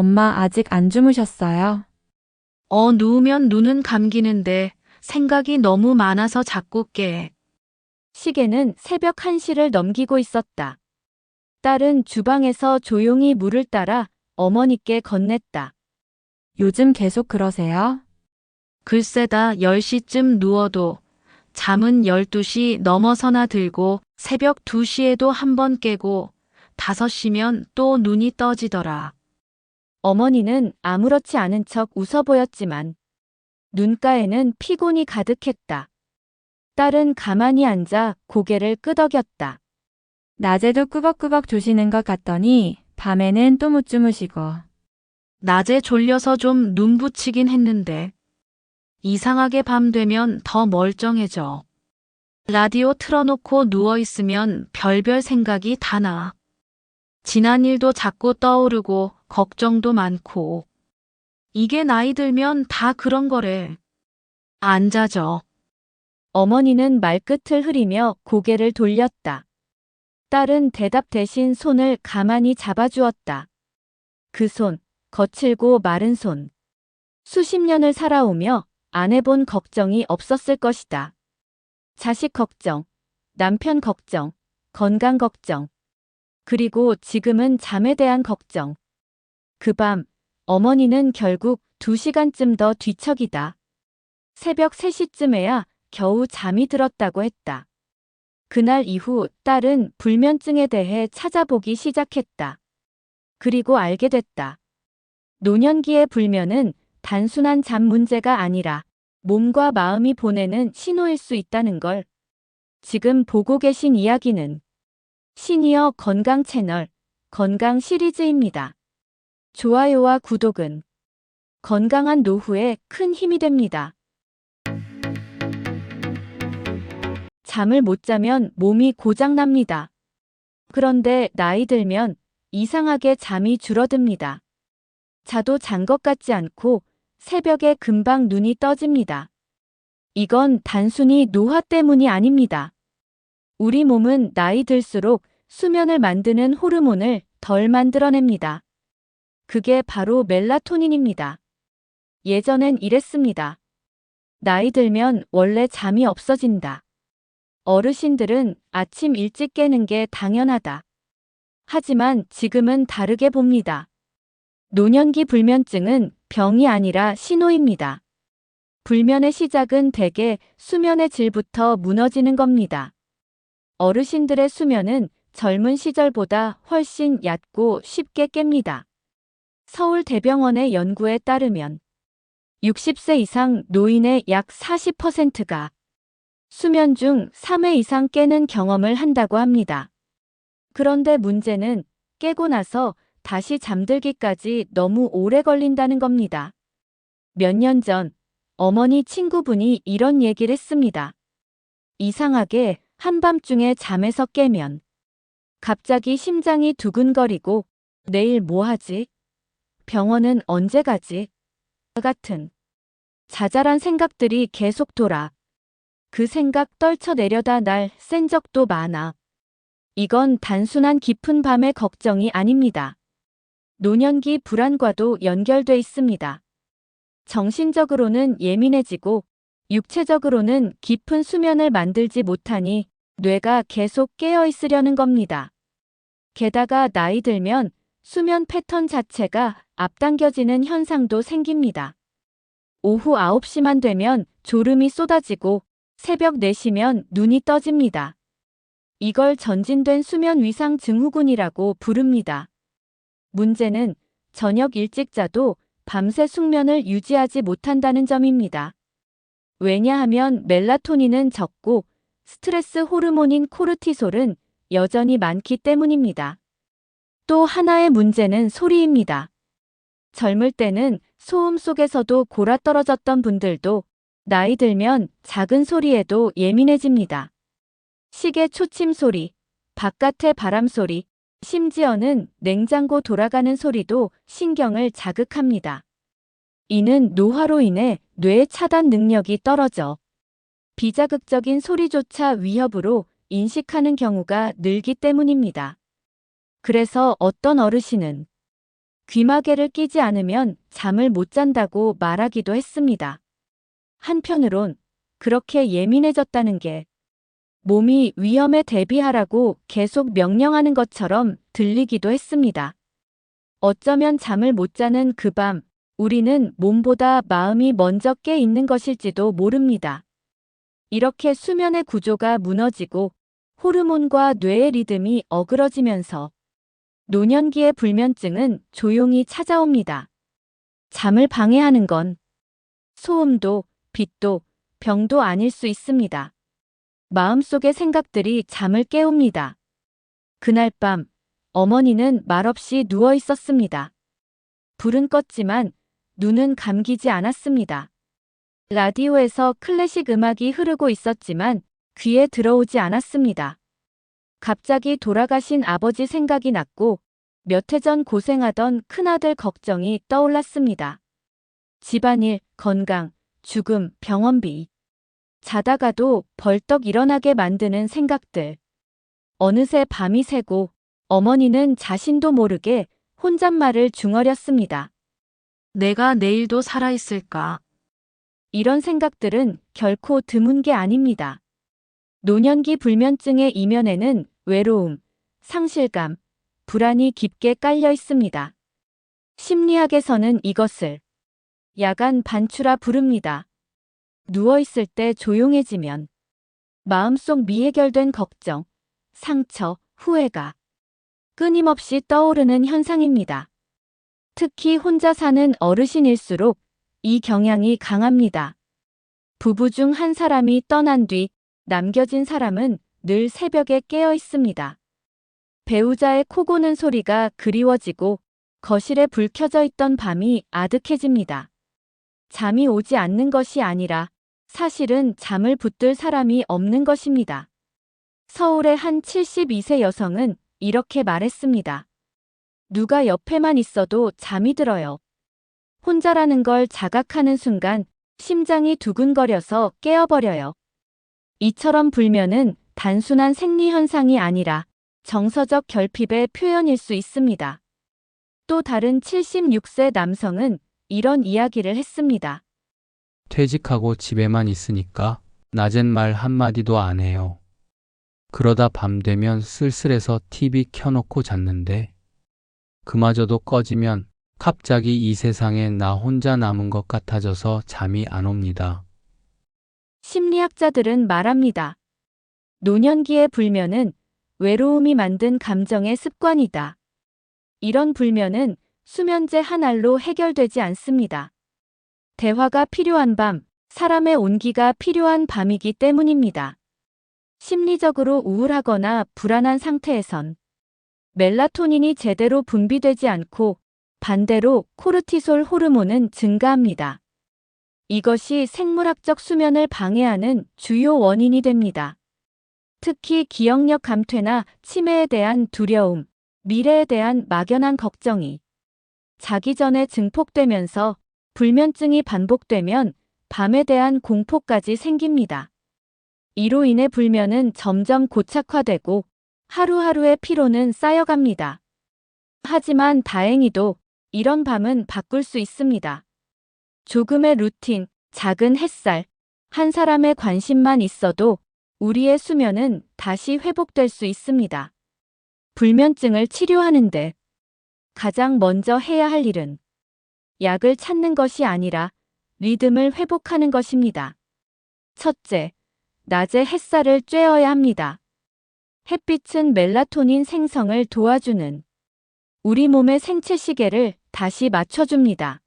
엄마 아직 안 주무셨어요? 어, 누우면 눈은 감기는데 생각이 너무 많아서 자꾸 깨. 시계는 새벽 1시를 넘기고 있었다. 딸은 주방에서 조용히 물을 따라 어머니께 건넸다. 요즘 계속 그러세요? 글쎄다 10시쯤 누워도 잠은 12시 넘어서나 들고 새벽 2시에도 한 번 깨고 5시면 또 눈이 떠지더라. 어머니는 아무렇지 않은 척 웃어 보였지만 눈가에는 피곤이 가득했다. 딸은 가만히 앉아 고개를 끄덕였다. 낮에도 꾸벅꾸벅 조시는 것 같더니 밤에는 또 못 주무시고. 낮에 졸려서 좀 눈 붙이긴 했는데 이상하게 밤 되면 더 멀쩡해져. 라디오 틀어놓고 누워있으면 별별 생각이 다 나. 지난 일도 자꾸 떠오르고 걱정도 많고. 이게 나이 들면 다 그런 거래. 안 자죠. 어머니는 말끝을 흐리며 고개를 돌렸다. 딸은 대답 대신 손을 가만히 잡아주었다. 그 손, 거칠고 마른 손. 수십 년을 살아오며 안 해본 걱정이 없었을 것이다. 자식 걱정, 남편 걱정, 건강 걱정. 그리고 지금은 잠에 대한 걱정. 그 밤, 어머니는 결국 두 시간쯤 더 뒤척이다. 새벽 3시쯤에야 겨우 잠이 들었다고 했다. 그날 이후 딸은 불면증에 대해 찾아보기 시작했다. 그리고 알게 됐다. 노년기의 불면은 단순한 잠 문제가 아니라 몸과 마음이 보내는 신호일 수 있다는 걸. 지금 보고 계신 이야기는 시니어 건강 채널 건강 시리즈입니다. 좋아요와 구독은 건강한 노후에 큰 힘이 됩니다. 잠을 못 자면 몸이 고장납니다. 그런데 나이 들면 이상하게 잠이 줄어듭니다. 자도 잔 것 같지 않고 새벽에 금방 눈이 떠집니다. 이건 단순히 노화 때문이 아닙니다. 우리 몸은 나이 들수록 수면을 만드는 호르몬을 덜 만들어냅니다. 그게 바로 멜라토닌입니다. 예전엔 이랬습니다. 나이 들면 원래 잠이 없어진다. 어르신들은 아침 일찍 깨는 게 당연하다. 하지만 지금은 다르게 봅니다. 노년기 불면증은 병이 아니라 신호입니다. 불면의 시작은 대개 수면의 질부터 무너지는 겁니다. 어르신들의 수면은 젊은 시절보다 훨씬 얕고 쉽게 깹니다. 서울대병원의 연구에 따르면 60세 이상 노인의 약 40%가 수면 중 3회 이상 깨는 경험을 한다고 합니다. 그런데 문제는 깨고 나서 다시 잠들기까지 너무 오래 걸린다는 겁니다. 몇 년 전 어머니 친구분이 이런 얘기를 했습니다. 이상하게 한밤중에 잠에서 깨면 갑자기 심장이 두근거리고 내일 뭐 하지? 병원은 언제 가지? 같은 자잘한 생각들이 계속 돌아 그 생각 떨쳐내려다 날 센 적도 많아. 이건 단순한 깊은 밤의 걱정이 아닙니다. 노년기 불안과도 연결돼 있습니다. 정신적으로는 예민해지고 육체적으로는 깊은 수면을 만들지 못하니 뇌가 계속 깨어 있으려는 겁니다. 게다가 나이 들면 수면 패턴 자체가 앞당겨지는 현상도 생깁니다. 오후 9시만 되면 졸음이 쏟아지고 새벽 4시면 눈이 떠집니다. 이걸 전진된 수면 위상 증후군이라고 부릅니다. 문제는 저녁 일찍 자도 밤새 숙면을 유지하지 못한다는 점입니다. 왜냐하면 멜라토닌은 적고 스트레스 호르몬인 코르티솔은 여전히 많기 때문입니다. 또 하나의 문제는 소리입니다. 젊을 때는 소음 속에서도 골아떨어졌던 분들도 나이 들면 작은 소리에도 예민해집니다. 시계 초침 소리, 바깥의 바람 소리, 심지어는 냉장고 돌아가는 소리도 신경을 자극합니다. 이는 노화로 인해 뇌 차단 능력이 떨어져 비자극적인 소리조차 위협으로 인식하는 경우가 늘기 때문입니다. 그래서 어떤 어르신은 귀마개를 끼지 않으면 잠을 못 잔다고 말하기도 했습니다. 한편으론 그렇게 예민해졌다는 게 몸이 위험에 대비하라고 계속 명령하는 것처럼 들리기도 했습니다. 어쩌면 잠을 못 자는 그 밤, 우리는 몸보다 마음이 먼저 깨 있는 것일지도 모릅니다. 이렇게 수면의 구조가 무너지고 호르몬과 뇌의 리듬이 어그러지면서 노년기의 불면증은 조용히 찾아옵니다. 잠을 방해하는 건 소음도, 빛도, 병도 아닐 수 있습니다. 마음속의 생각들이 잠을 깨웁니다. 그날 밤, 어머니는 말없이 누워 있었습니다. 불은 껐지만 눈은 감기지 않았습니다. 라디오에서 클래식 음악이 흐르고 있었지만 귀에 들어오지 않았습니다. 갑자기 돌아가신 아버지 생각이 났고 몇 해 전 고생하던 큰아들 걱정이 떠올랐습니다. 집안일, 건강, 죽음, 병원비. 자다가도 벌떡 일어나게 만드는 생각들. 어느새 밤이 새고 어머니는 자신도 모르게 혼잣말을 중얼였습니다. 내가 내일도 살아있을까? 이런 생각들은 결코 드문 게 아닙니다. 노년기 불면증의 이면에는 외로움, 상실감, 불안이 깊게 깔려 있습니다. 심리학에서는 이것을 야간 반추라 부릅니다. 누워있을 때 조용해지면 마음속 미해결된 걱정, 상처, 후회가 끊임없이 떠오르는 현상입니다. 특히 혼자 사는 어르신일수록 이 경향이 강합니다. 부부 중 한 사람이 떠난 뒤 남겨진 사람은 늘 새벽에 깨어 있습니다. 배우자의 코 고는 소리가 그리워지고 거실에 불 켜져 있던 밤이 아득해집니다. 잠이 오지 않는 것이 아니라 사실은 잠을 붙들 사람이 없는 것입니다. 서울의 한 72세 여성은 이렇게 말했습니다. 누가 옆에만 있어도 잠이 들어요. 혼자라는 걸 자각하는 순간 심장이 두근거려서 깨어버려요. 이처럼 불면은 단순한 생리현상이 아니라 정서적 결핍의 표현일 수 있습니다. 또 다른 76세 남성은 이런 이야기를 했습니다. 퇴직하고 집에만 있으니까 낮엔 말 한마디도 안 해요. 그러다 밤 되면 쓸쓸해서 TV 켜놓고 잤는데 그마저도 꺼지면 갑자기 이 세상에 나 혼자 남은 것 같아져서 잠이 안 옵니다. 심리학자들은 말합니다. 노년기의 불면은 외로움이 만든 감정의 습관이다. 이런 불면은 수면제 한 알로 해결되지 않습니다. 대화가 필요한 밤, 사람의 온기가 필요한 밤이기 때문입니다. 심리적으로 우울하거나 불안한 상태에선 멜라토닌이 제대로 분비되지 않고 반대로 코르티솔 호르몬은 증가합니다. 이것이 생물학적 수면을 방해하는 주요 원인이 됩니다. 특히 기억력 감퇴나 치매에 대한 두려움, 미래에 대한 막연한 걱정이 자기 전에 증폭되면서 불면증이 반복되면 밤에 대한 공포까지 생깁니다. 이로 인해 불면은 점점 고착화되고 하루하루의 피로는 쌓여갑니다. 하지만 다행히도 이런 밤은 바꿀 수 있습니다. 조금의 루틴, 작은 햇살, 한 사람의 관심만 있어도 우리의 수면은 다시 회복될 수 있습니다. 불면증을 치료하는데 가장 먼저 해야 할 일은 약을 찾는 것이 아니라 리듬을 회복하는 것입니다. 첫째, 낮에 햇살을 쬐어야 합니다. 햇빛은 멜라토닌 생성을 도와주는 우리 몸의 생체 시계를 다시 맞춰줍니다.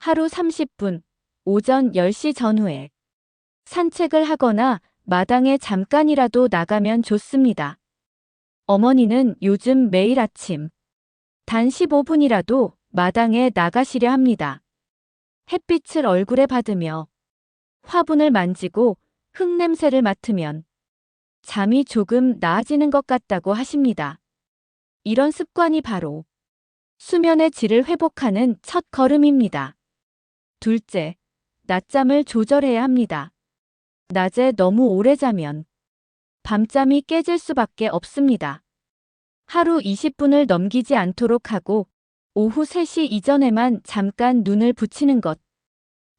하루 30분, 오전 10시 전후에 산책을 하거나 마당에 잠깐이라도 나가면 좋습니다. 어머니는 요즘 매일 아침 단 15분이라도 마당에 나가시려 합니다. 햇빛을 얼굴에 받으며 화분을 만지고 흙냄새를 맡으면 잠이 조금 나아지는 것 같다고 하십니다. 이런 습관이 바로 수면의 질을 회복하는 첫 걸음입니다. 둘째, 낮잠을 조절해야 합니다. 낮에 너무 오래 자면 밤잠이 깨질 수밖에 없습니다. 하루 20분을 넘기지 않도록 하고 오후 3시 이전에만 잠깐 눈을 붙이는 것.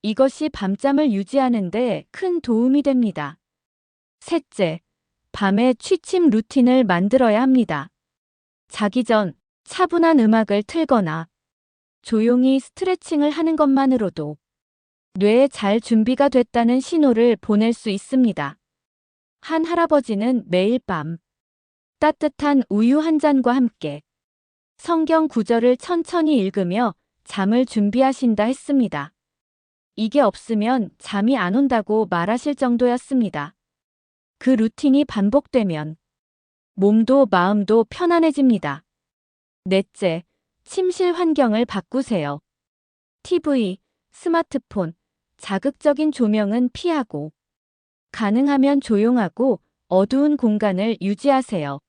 이것이 밤잠을 유지하는 데 큰 도움이 됩니다. 셋째, 밤에 취침 루틴을 만들어야 합니다. 자기 전 차분한 음악을 틀거나 조용히 스트레칭을 하는 것만으로도 뇌에 잘 준비가 됐다는 신호를 보낼 수 있습니다. 한 할아버지는 매일 밤 따뜻한 우유 한 잔과 함께 성경 구절을 천천히 읽으며 잠을 준비하신다 했습니다. 이게 없으면 잠이 안 온다고 말하실 정도였습니다. 그 루틴이 반복되면 몸도 마음도 편안해집니다. 넷째, 침실 환경을 바꾸세요. TV, 스마트폰, 자극적인 조명은 피하고 가능하면 조용하고 어두운 공간을 유지하세요.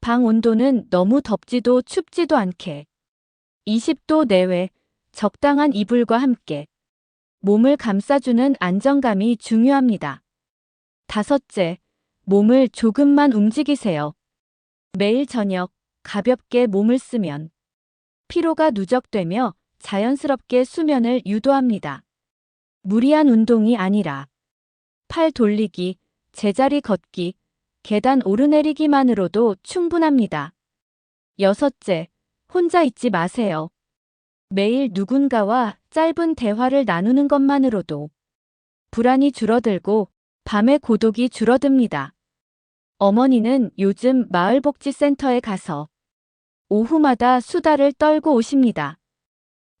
방 온도는 너무 덥지도 춥지도 않게 20도 내외 적당한 이불과 함께 몸을 감싸주는 안정감이 중요합니다. 다섯째, 몸을 조금만 움직이세요. 매일 저녁 가볍게 몸을 쓰면 피로가 누적되며 자연스럽게 수면을 유도합니다. 무리한 운동이 아니라 팔 돌리기, 제자리 걷기, 계단 오르내리기만으로도 충분합니다. 여섯째, 혼자 있지 마세요. 매일 누군가와 짧은 대화를 나누는 것만으로도 불안이 줄어들고 밤의 고독이 줄어듭니다. 어머니는 요즘 마을복지센터에 가서 오후마다 수다를 떨고 오십니다.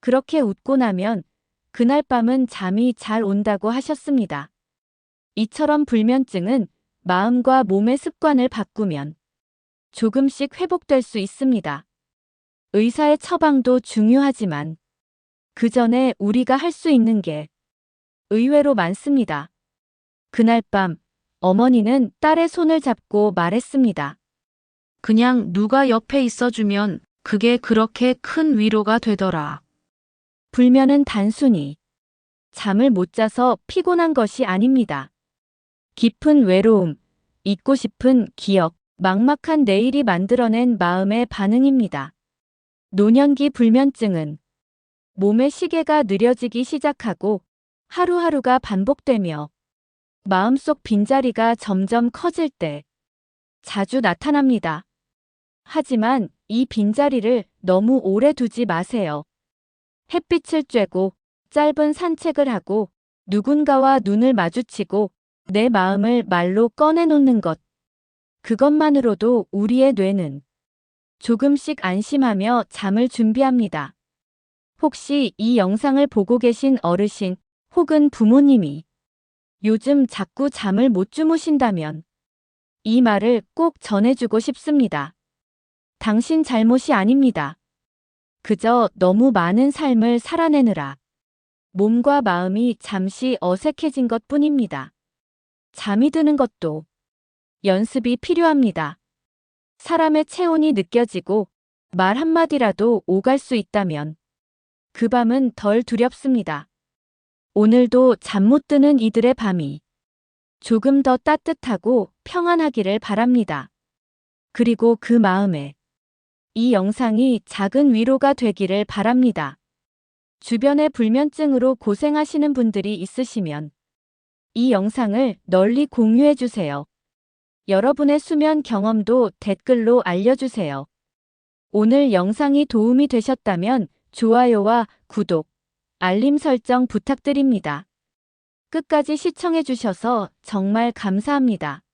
그렇게 웃고 나면 그날 밤은 잠이 잘 온다고 하셨습니다. 이처럼 불면증은 마음과 몸의 습관을 바꾸면 조금씩 회복될 수 있습니다. 의사의 처방도 중요하지만 그 전에 우리가 할 수 있는 게 의외로 많습니다. 그날 밤 어머니는 딸의 손을 잡고 말했습니다. 그냥 누가 옆에 있어주면 그게 그렇게 큰 위로가 되더라. 불면은 단순히 잠을 못 자서 피곤한 것이 아닙니다. 깊은 외로움, 잊고 싶은 기억, 막막한 내일이 만들어낸 마음의 반응입니다. 노년기 불면증은 몸의 시계가 느려지기 시작하고 하루하루가 반복되며 마음속 빈자리가 점점 커질 때 자주 나타납니다. 하지만 이 빈자리를 너무 오래 두지 마세요. 햇빛을 쬐고 짧은 산책을 하고 누군가와 눈을 마주치고 내 마음을 말로 꺼내놓는 것. 그것만으로도 우리의 뇌는 조금씩 안심하며 잠을 준비합니다. 혹시 이 영상을 보고 계신 어르신 혹은 부모님이 요즘 자꾸 잠을 못 주무신다면 이 말을 꼭 전해주고 싶습니다. 당신 잘못이 아닙니다. 그저 너무 많은 삶을 살아내느라 몸과 마음이 잠시 어색해진 것 뿐입니다. 잠이 드는 것도 연습이 필요합니다. 사람의 체온이 느껴지고 말 한마디라도 오갈 수 있다면 그 밤은 덜 두렵습니다. 오늘도 잠 못 드는 이들의 밤이 조금 더 따뜻하고 평안하기를 바랍니다. 그리고 그 마음에 이 영상이 작은 위로가 되기를 바랍니다. 주변에 불면증으로 고생하시는 분들이 있으시면 이 영상을 널리 공유해 주세요. 여러분의 수면 경험도 댓글로 알려주세요. 오늘 영상이 도움이 되셨다면 좋아요와 구독, 알림 설정 부탁드립니다. 끝까지 시청해 주셔서 정말 감사합니다.